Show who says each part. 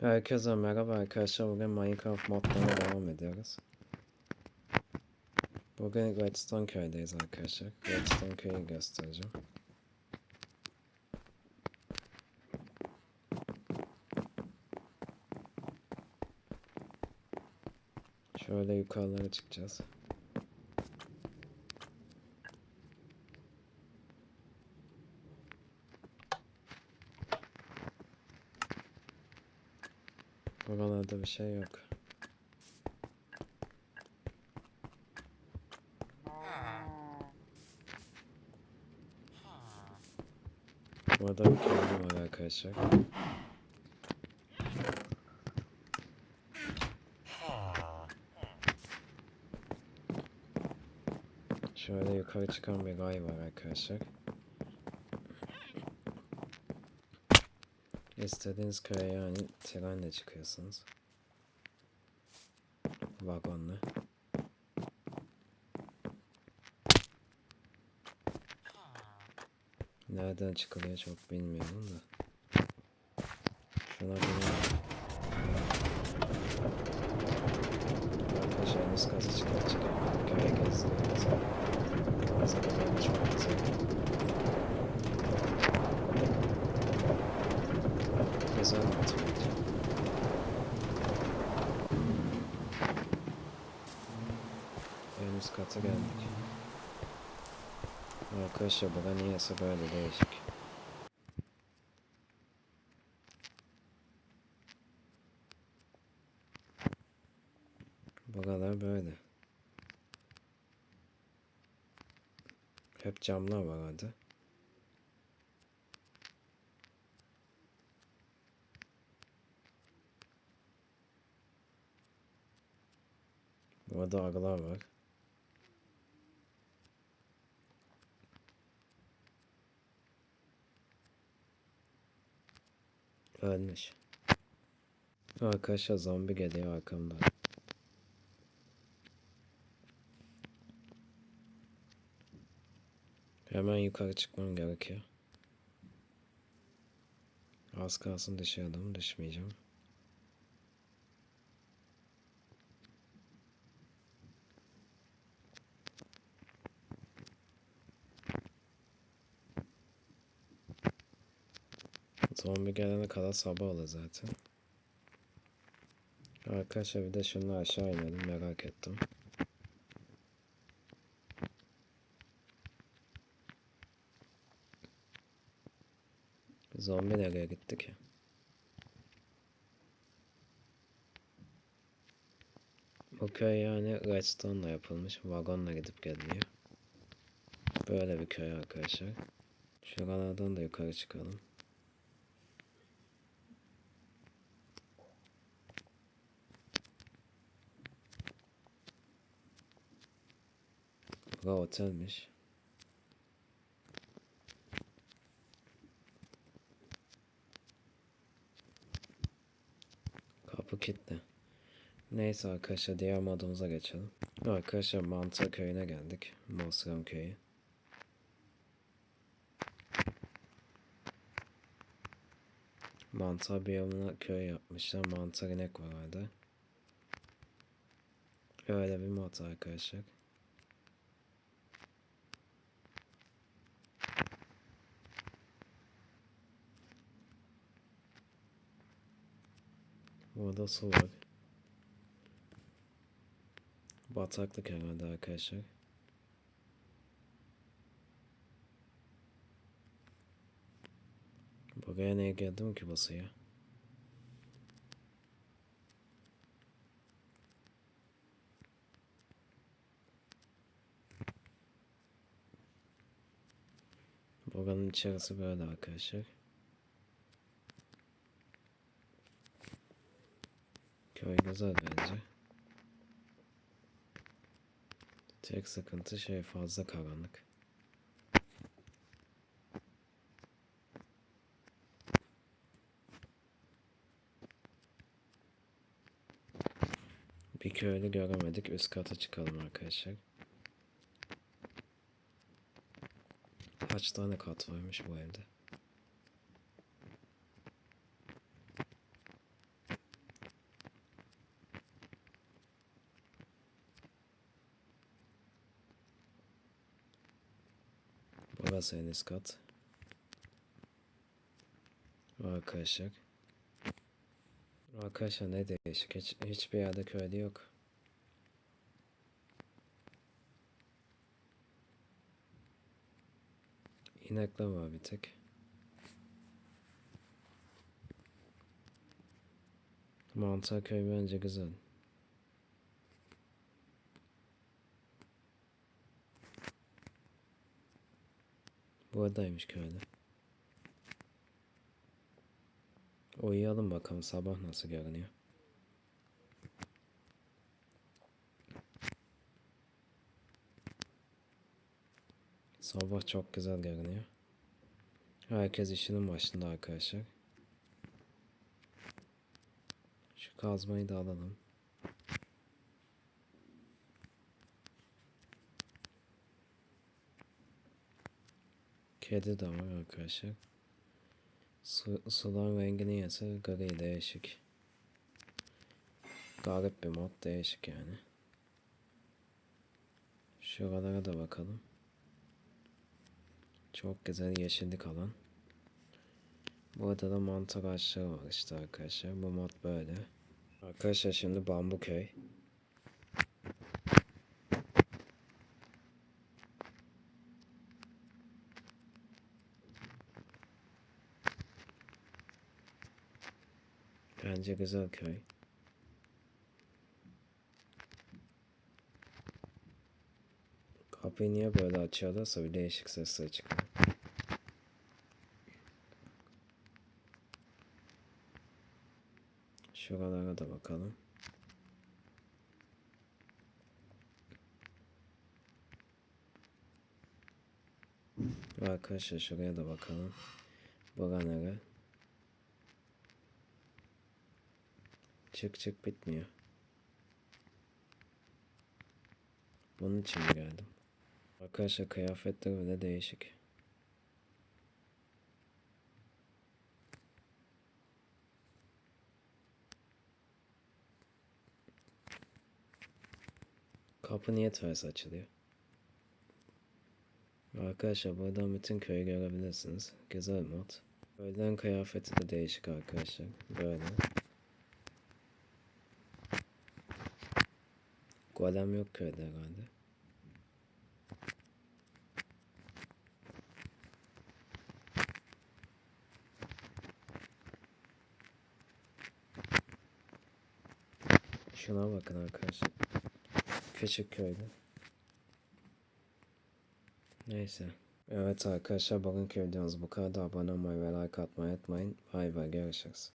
Speaker 1: Herkese merhaba arkadaşlar. Bugün Minecraft modlarına devam ediyoruz. Bugün Redstone köydeyiz arkadaşlar. Redstone köyü göstereceğim. Şöyle yukarılara çıkacağız. Buralarda bir şey yok. Burada bir köylü var arkadaşlar. Şöyle yukarı çıkan bir ray var arkadaşlar. İstediğiniz köye yani trenle çıkıyorsunuz. Vagonla. Nereden çıkılıyor çok bilmiyorum da. Şuna binelim. Arkadaşlar henüz kazı çıkar çıkamadık. Köye gezdiriyoruz. Manzaralar da çok güzel. Güzel matematik. En üst kata geldik. Arkadaşlar bura niyeyse böyle değişik. Buralar böyle. Hep camlar var orada. Burada arılar var. Ölmüş. Arkadaşlar zombi geliyor arkamda. Hemen yukarı çıkmam gerekiyor. Az kalsın düşüyordum, düşmeyeceğim. Zombi gelene kadar sabah olur zaten. Arkadaşlar bir de şunu aşağı inelim merak ettim. Zombi nereye gitti ki? Bu köy yani redstone'la yapılmış. Vagonla gidip geliniyor. Böyle bir köy arkadaşlar. Şuralardan da yukarı çıkalım. Bura otelmiş. Kapı kilitli. Neyse arkadaşlar diğer modumuza geçelim. Arkadaşlar Mantar köyüne geldik. Mosram köyü. Mantar biyomuna köy yapmışlar. Mantar inek var orada. Öyle bir mod arkadaşlar. Burada su var. Bataklık herhalde arkadaşlar. Buraya niye geldim ki basıya? Buranın içerisi böyle arkadaşlar. Güzel bence. Tek sıkıntı şey fazla karanlık. Bir köylü göremedik. Üst kata çıkalım arkadaşlar. Kaç tane kat varmış bu evde? Burası en üst kat. Arkadaşlar. Arkadaşlar ne değişik. Hiç, hiçbir yerde köyde yok. İnekler var bir tek. Mantar köy bence güzel. Buradaymış köyde. Uyuyalım bakalım sabah nasıl görünüyor. Sabah çok güzel görünüyor. Herkes işinin başında arkadaşlar. Şu kazmayı da alalım. Kedi de var arkadaşlar. Su, suların rengi niyeyse gri değişik. Garip bir mod değişik yani. Şuralara da bakalım. Çok güzel yeşillik alan. Burada da mantar ağaçları var işte arkadaşlar. Bu mod böyle. Arkadaşlar şimdi Bambu Köy. Bence güzel köy. Kapıyı niye böyle açıyorlarsa bir değişik sesler çıkıyor. Şuralara da bakalım. Arkadaşlar şuraya da bakalım. Bura Çık çık bitmiyor. Bunun için mi geldim? Arkadaşlar kıyafetler bile değişik. Kapı niye ters açılıyor? Arkadaşlar buradan bütün köyü görebilirsiniz. Güzel mod. Köylerin kıyafeti de değişik arkadaşlar. Böyle. Golem yok köyde herhalde. Şuna bakın arkadaşlar. Küçük köyde. Neyse. Evet arkadaşlar bugünkü videomuz bu kadar. Abone olmayı ve like atmayı unutmayın. Bay bay görüşürüz.